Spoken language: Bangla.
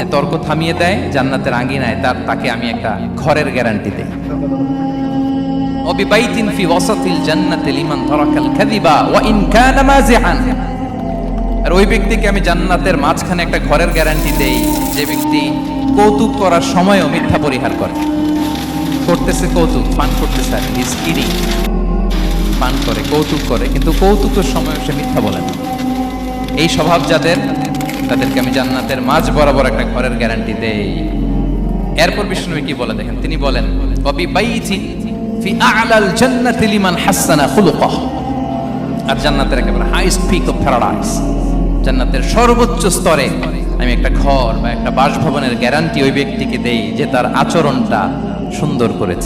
যে তর্ক থামিয়ে দেয়, জান্নাতের আঙ্গিনায় তার, তাকে আমি একটা ঘরের গ্যারান্টি দেই। অবিবাইতিন ফি ওয়াসাতিল তারাকাল কাযিবা ওয়া ইন কানা মাযিহান। আর ওই ব্যক্তিকে আমি জান্নাতের মাঝখানে একটা ঘরের গ্যারান্টি দেই, যে ব্যক্তি কৌতুক করার সময়ও মিথ্যা পরিহার করে। করতেছে কৌতুক, পান করতেছে আর পান করে, কৌতুক করে, কিন্তু কৌতুকের সময় সে মিথ্যা বলে না। এই স্বভাব যাদের তাদেরকে আমি জান্নাতের মাঝ বরাবর একটা ঘরের গ্যারান্টি দেই। এরপর বিষ্ণু কি বলে দেখেন? তিনি বলেন অবি বাইতি ফি আ'লাল জান্নাতি লিমান হাসানা খুলুকাহ। আর জান্নাতের একেবারে হাইস্ট পিক অফ প্যারাডাইস জান্নাতের সর্বোচ্চ স্তরে আমি একটা ঘর বা একটা বাসভবনের গ্যারান্টি ওই ব্যক্তিকে দেই যে তার আচরণটা সুন্দর করেছে।